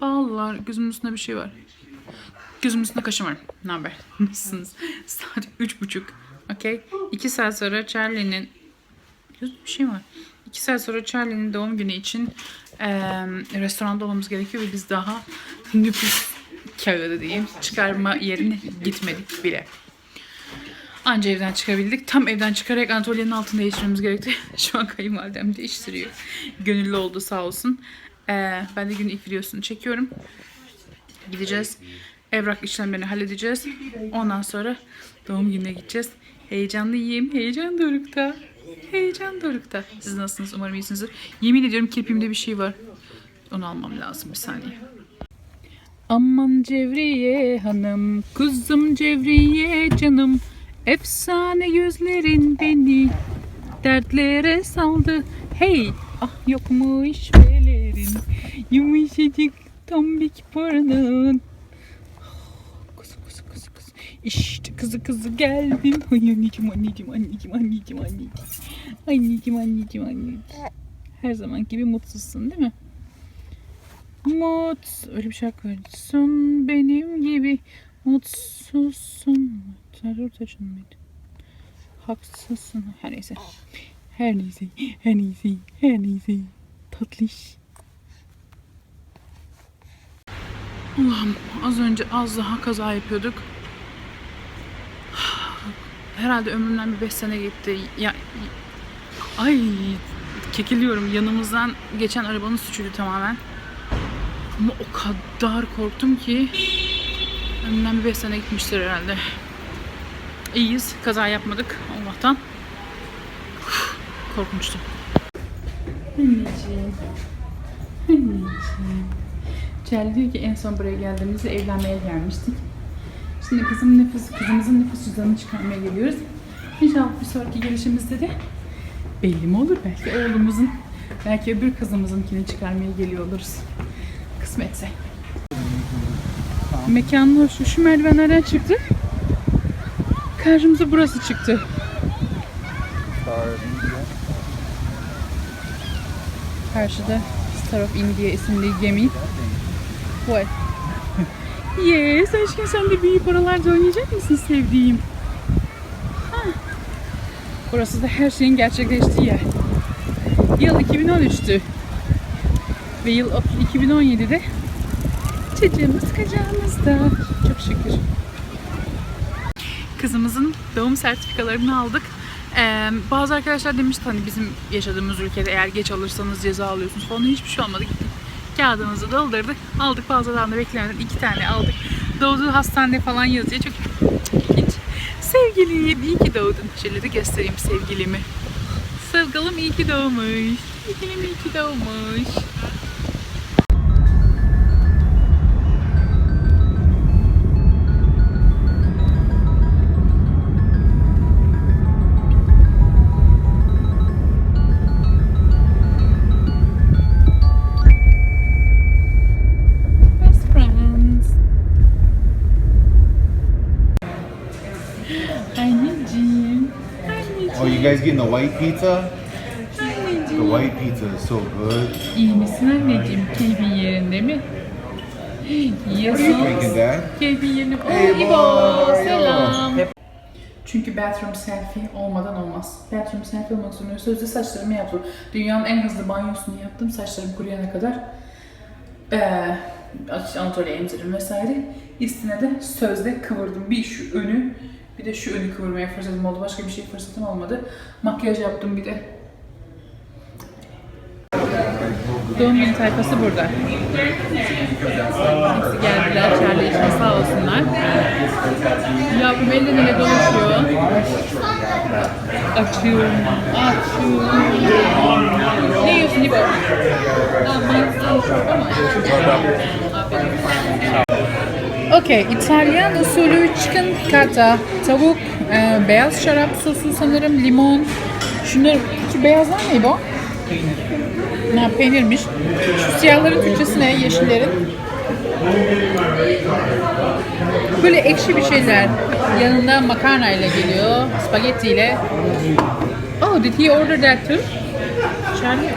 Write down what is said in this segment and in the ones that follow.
Bağlılar. Gözümün üstünde bir şey var. Gözümün üstünde kaşım var. Ne haber? Nasılsınız? Saat üç buçuk. Okey. İki saat sonra Charlie'nin... Gözümde bir şey var. İki saat sonra Charlie'nin doğum günü için eee restoranda olmamız gerekiyor ve biz daha nüfus kağıdı diyeyim çıkarma yerine gitmedik bile. Anca evden çıkabildik. Tam evden çıkarak Anatolia'nın altını değiştirmemiz gerekti. Şu an kayınvalidem değiştiriyor. Gönüllü oldu sağ olsun. Ee, ben de günün ilk videosunu çekiyorum. Gideceğiz. Evrak işlemlerini halledeceğiz. Ondan sonra doğum gününe gideceğiz. Heyecanlıyım. Heyecan dorukta. Heyecan dorukta. Siz nasılsınız? Umarım iyisinizdir. Yemin ediyorum kirpimde bir şey var. Onu almam lazım bir saniye. Aman Cevriye hanım, kuzum Cevriye canım. Efsane gözlerin beni dertlere saldı. Hey, ah yokmuş belerin, yumuşacık tombik burnun. Kızı kızı kızı kızı. İşte kızı kızı geldim. Ay anneciğim anneciğim anneciğim anneciğim anneciğim. Anneciğim anneciğim anneciğim. Her zaman gibi mutsuzsun değil mi? Mut öyle bir şarkı var. Sun benim gibi mutsuzsun. Terör taşın mıydı? Haksızsın. Her neyse. Her neyse. Her neyse. Her neyse. Tatlış. Allah'ım az önce az daha kaza yapıyorduk. Herhalde ömrümden bir 5 sene gitti. Ya ay kekiliyorum. Yanımızdan geçen arabanın suçuydu tamamen. Ama o kadar korktum ki önümden bir 5 sene gitmiştir herhalde. İyiyiz. Kaza yapmadık Allah'tan. Uf, Korkmuştum. Anneciğim. Anneciğim. Cel diyor ki en son buraya geldiğimizde evlenmeye gelmiştik. Şimdi kızım nüfus, kızımızın nüfus cüzdanını çıkarmaya geliyoruz. İnşallah bir sonraki gelişimizde de belli mi olur? Belki oğlumuzun, belki öbür kızımızınkini çıkarmaya geliyor oluruz. Kısmetse. Mekanın hoşu. Şu merdivenlerden çıktık. Karşımıza burası çıktı. Karşıda Star of India isimli gemi. What? yes, aşkım sen de büyük oralarda oynayacak mısın sevdiğim? Ha. Burası da her şeyin gerçekleştiği yer. Yıl 2013'tü. Ve yıl 2017'de çocuğumuz kacağımızda. Çok şükür. Kızımızın doğum sertifikalarını aldık. Ee, bazı arkadaşlar demişti hani bizim yaşadığımız ülkede eğer geç alırsanız ceza alıyorsunuz falan hiçbir şey olmadı. Gittik kağıdımızı doldurduk. Aldık fazladan da beklemeden iki tane aldık. Doğduğu hastane falan yazıyor. Çok ilginç. Sevgilim iyi ki doğdun. Şöyle de göstereyim sevgilimi. Sevgilim iyi ki doğmuş. Sevgilim iyi ki doğmuş. Getting the white pizza? The Anneciğim. white pizza is so good. İyi misin anneciğim? Keyfin yerinde mi? What are you drinking, Yiyorsun. Dad? Keyfin yerinde Oo, İbo, boy. selam. Çünkü bathroom selfie olmadan olmaz. Bathroom selfie olmak zorunda. Sözde saçlarımı yaptım. Dünyanın en hızlı banyosunu yaptım saçlarım kuruyana kadar. Ee, Anatolia emzirim vesaire. Üstüne de sözde kıvırdım. Bir şu önü, bir de şu önü kıvırmaya fırsatım oldu. Başka bir şey fırsatım olmadı. Makyaj yaptım bir de. Doğum günü tayfası burada. Hepsi geldiler için sağ olsunlar. Yavrum elden ele dolaşıyor. Açıyorum, açıyorum. Ne yiyorsun İbo? Sen çorba mı? Aferin. Okey, İtalyan usulü chicken kata, tavuk, e, beyaz şarap sosu sanırım, limon. Şunlar, şu beyazlar ne bu? Ha, peynirmiş. Şu siyahların Türkçesi ne? Yeşillerin. Böyle ekşi bir şeyler. Yanında makarna ile geliyor. Spagetti ile. Oh, did he order that too? Charlie.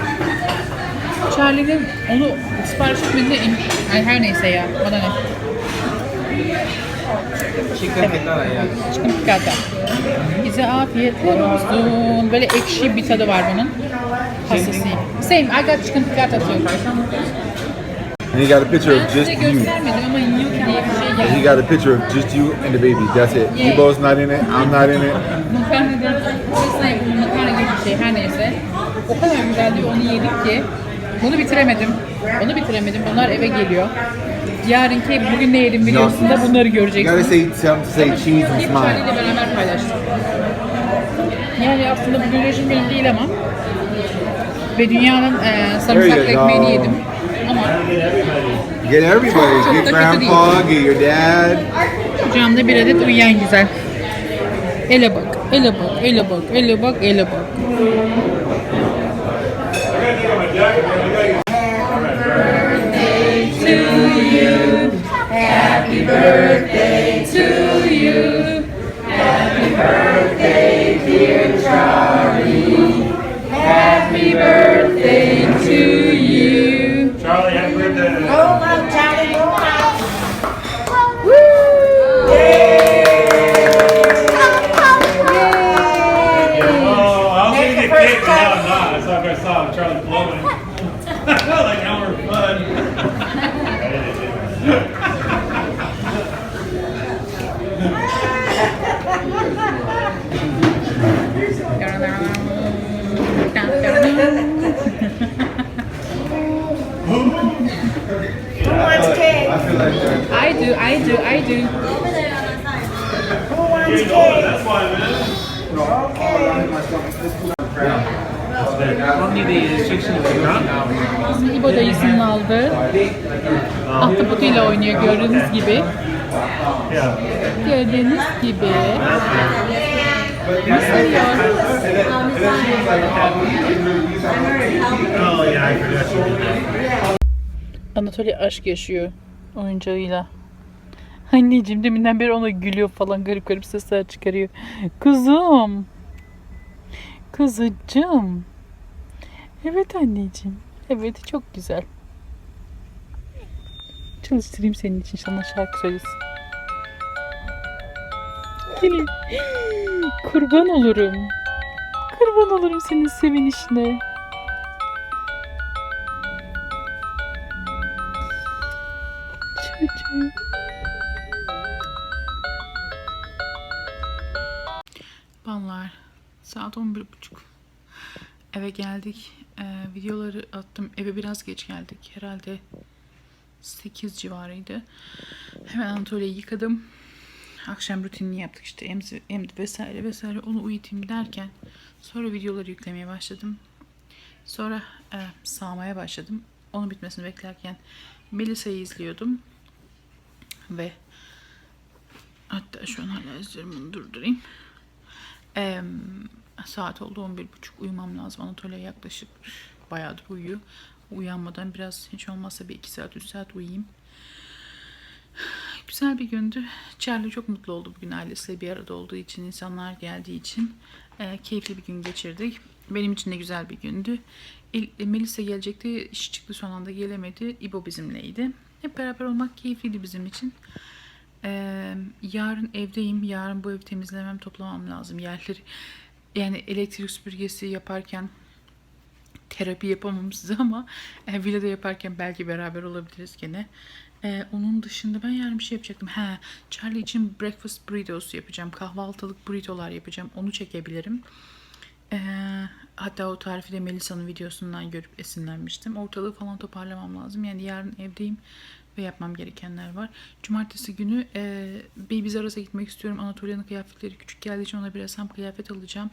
Charlie'nin onu sipariş etmediğinde Ay, her neyse ya. O da ne? Chicken piccata yani. Chicken piccata. Bize afiyetler olsun. Böyle ekşi bir tadı var bunun. Hastasıyım. Same. I got chicken piccata too. And he got a picture of just you. bir şey He got a picture of just you and the baby. That's it. Yeah. Ebo's not in it. I'm not in it. Makarna yapımı makarna gibi bir şey her neyse. O kadar güzeldi onu yedik ki bunu bitiremedim. Onu bitiremedim. Bunlar eve geliyor. Yarınki bugün ne yedim biliyorsun da bunları You gotta göreceksiniz. say say cheese and Hep smile. İle beraber. Yani aslında bugün rejim günüm değil ama ve dünyanın e, sarımsaklı There you go. ekmeğini yedim. Ama Get everybody. Get grandpa, get your dad. kucağımda bir adet uyuyan güzel. Ele bak, ele bak, ele bak, ele bak, ele bak. you. Happy birthday to you. Happy birthday, dear Charlie. Happy birthday. I do, I do, I do. Who wants cake? that's why, man. Only the restriction is drunk. Şimdi İbo dayısının aldığı ahtapotuyla oynuyor gördüğünüz gibi. Gördüğünüz gibi. Nasıl? Oh. Anatoly aşk yaşıyor oyuncağıyla. Anneciğim deminden beri ona gülüyor falan garip garip sesler çıkarıyor. Kuzum. Kuzucum. Evet anneciğim. Evet çok güzel. Çalıştırayım senin için sana şarkı söylesin. Gelin. Kurban olurum. Kurban olurum senin sevinişine. Çocuğum. Ballar. Saat 11.30. Eve geldik. Ee, videoları attım. Eve biraz geç geldik. Herhalde 8 civarıydı. Hemen Anatolia'yı yıkadım. Akşam rutinini yaptık işte. Emzi, emdi vesaire vesaire. Onu uyutayım derken sonra videoları yüklemeye başladım. Sonra e, sağmaya başladım. Onun bitmesini beklerken Melisa'yı izliyordum. Ve hatta şu an hala izliyorum durdurayım. Eee, saat oldu 11.30 uyumam lazım. Anatolia yaklaşık bayağıdır uyuyor. Uyanmadan biraz hiç olmazsa bir 2 saat 3 saat uyuyayım. Güzel bir gündü. Charlie çok mutlu oldu bugün ailesiyle bir arada olduğu için, insanlar geldiği için. Eee, keyifli bir gün geçirdik. Benim için de güzel bir gündü. El- e, Melisa gelecekti, iş çıktı son anda gelemedi. İbo bizimleydi. Hep beraber olmak keyifliydi bizim için. Ee, yarın evdeyim. Yarın bu evi temizlemem, toplamam lazım yerleri. Yani elektrik süpürgesi yaparken terapi yapamam size ama e, villada yaparken belki beraber olabiliriz gene. Ee, onun dışında ben yarın bir şey yapacaktım. He, Charlie için breakfast burritos yapacağım. Kahvaltılık burritolar yapacağım. Onu çekebilirim. Ee, hatta o tarifi de Melisa'nın videosundan görüp esinlenmiştim. Ortalığı falan toparlamam lazım. Yani yarın evdeyim ve yapmam gerekenler var. Cumartesi günü e, Baby Zaras'a gitmek istiyorum. Anatolia'nın kıyafetleri küçük geldiği için ona biraz hem kıyafet alacağım.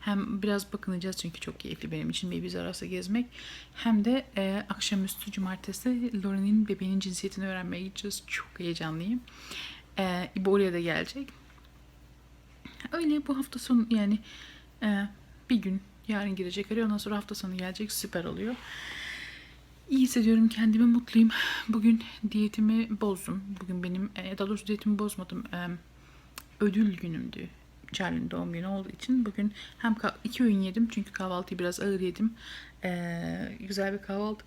Hem biraz bakınacağız çünkü çok keyifli benim için Baby Zaras'a gezmek. Hem de e, akşamüstü cumartesi Lauren'in bebeğinin cinsiyetini öğrenmeye gideceğiz. Çok heyecanlıyım. E, İbo oraya da gelecek. Öyle bu hafta sonu yani e, bir gün yarın girecek araya ondan sonra hafta sonu gelecek süper oluyor. İyi hissediyorum kendimi mutluyum. Bugün diyetimi bozdum. Bugün benim e, daha doğrusu diyetimi bozmadım. E, ödül günümdü. Charlie'nin doğum günü olduğu için bugün hem iki öğün yedim çünkü kahvaltıyı biraz ağır yedim. Ee, güzel bir kahvaltı.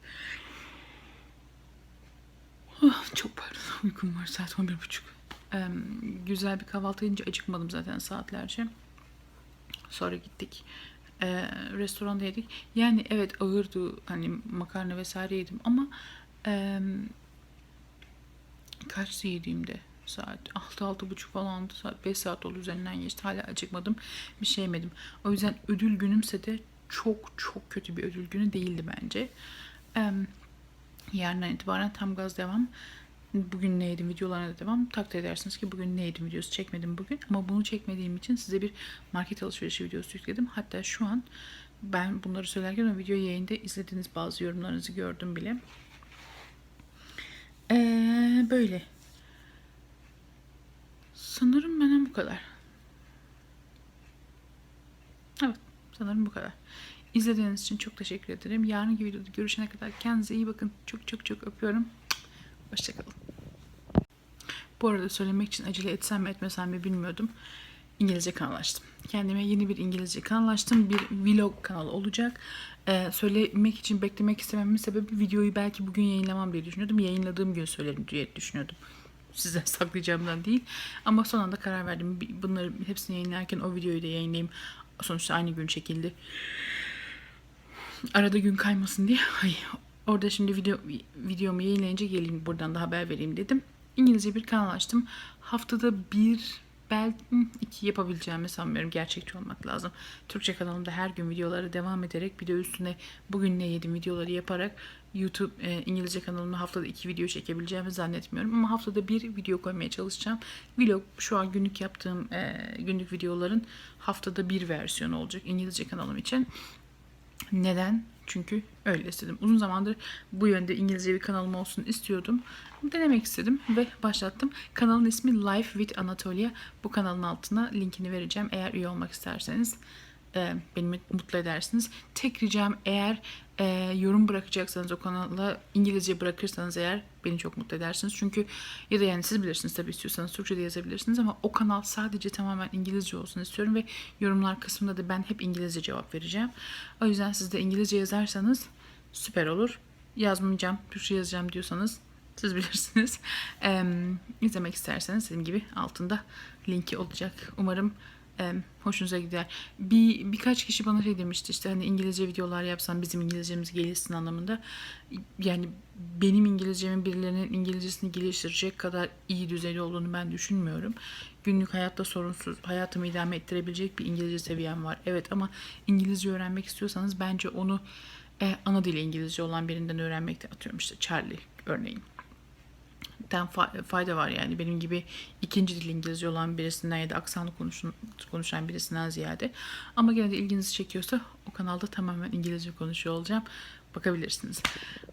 Oh, çok pardon uykum var saat 11.30. Ee, güzel bir kahvaltı yiyince acıkmadım zaten saatlerce. Sonra gittik. Ee, restoranda yedik. Yani evet ağırdı. Hani makarna vesaire yedim ama e, kaçtı yediğimde saat 6 buçuk falandı. Saat 5 saat oldu üzerinden geçti. Hala acıkmadım. Bir şey yemedim. O yüzden ödül günümse de çok çok kötü bir ödül günü değildi bence. Ee, yarından itibaren tam gaz devam. Bugün ne yedim videolarına da devam. Takdir edersiniz ki bugün ne yedim videosu çekmedim bugün. Ama bunu çekmediğim için size bir market alışverişi videosu yükledim. Hatta şu an ben bunları söylerken o videoyu yayında izlediğiniz bazı yorumlarınızı gördüm bile. Ee, böyle. Sanırım benden bu kadar. Evet, sanırım bu kadar. İzlediğiniz için çok teşekkür ederim. Yarınki videoda görüşene kadar kendinize iyi bakın. Çok çok çok öpüyorum. Hoşçakalın. Bu arada söylemek için acele etsem mi etmesem mi bilmiyordum. İngilizce kanal açtım. Kendime yeni bir İngilizce kanal açtım. Bir vlog kanalı olacak. Ee, söylemek için beklemek istememin sebebi videoyu belki bugün yayınlamam diye düşünüyordum. Yayınladığım gün söylerim diye düşünüyordum. Size saklayacağımdan değil. Ama son anda karar verdim. Bunları hepsini yayınlarken o videoyu da yayınlayayım. Sonuçta aynı gün çekildi arada gün kaymasın diye ay, orada şimdi video videomu yayınlayınca geleyim buradan da haber vereyim dedim. İngilizce bir kanal açtım. Haftada bir belki iki yapabileceğimi sanmıyorum. Gerçekçi olmak lazım. Türkçe kanalımda her gün videolara devam ederek bir de üstüne bugün ne yedim videoları yaparak YouTube e, İngilizce kanalımda haftada iki video çekebileceğimi zannetmiyorum. Ama haftada bir video koymaya çalışacağım. Vlog şu an günlük yaptığım e, günlük videoların haftada bir versiyonu olacak İngilizce kanalım için. Neden? Çünkü öyle istedim. Uzun zamandır bu yönde İngilizce bir kanalım olsun istiyordum. Denemek istedim ve başlattım. Kanalın ismi Life with Anatolia. Bu kanalın altına linkini vereceğim. Eğer üye olmak isterseniz e, beni mutlu edersiniz. Tek ricam eğer e, yorum bırakacaksanız o kanala İngilizce bırakırsanız eğer beni çok mutlu edersiniz. Çünkü ya da yani siz bilirsiniz tabii istiyorsanız Türkçe de yazabilirsiniz ama o kanal sadece tamamen İngilizce olsun istiyorum ve yorumlar kısmında da ben hep İngilizce cevap vereceğim. O yüzden siz de İngilizce yazarsanız süper olur. Yazmayacağım, Türkçe yazacağım diyorsanız siz bilirsiniz. Ee, izlemek isterseniz dediğim gibi altında linki olacak. Umarım hoşunuza gider. Bir birkaç kişi bana şey demişti işte hani İngilizce videolar yapsan bizim İngilizcemiz gelişsin anlamında. Yani benim İngilizcemin birilerinin İngilizcesini geliştirecek kadar iyi düzeyde olduğunu ben düşünmüyorum. Günlük hayatta sorunsuz, hayatımı idame ettirebilecek bir İngilizce seviyem var. Evet ama İngilizce öğrenmek istiyorsanız bence onu e, ana dili İngilizce olan birinden öğrenmekte atıyorum işte Charlie örneğin fa- fayda var yani benim gibi ikinci dil İngilizce olan birisinden ya da aksanlı konuşun, konuşan birisinden ziyade. Ama gene de ilginizi çekiyorsa o kanalda tamamen İngilizce konuşuyor olacağım. Bakabilirsiniz.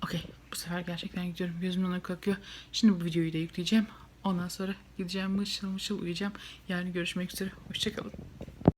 Okey bu sefer gerçekten gidiyorum. Gözümden uyku akıyor. Şimdi bu videoyu da yükleyeceğim. Ondan sonra gideceğim mışıl mışıl uyuyacağım. Yarın görüşmek üzere. Hoşçakalın.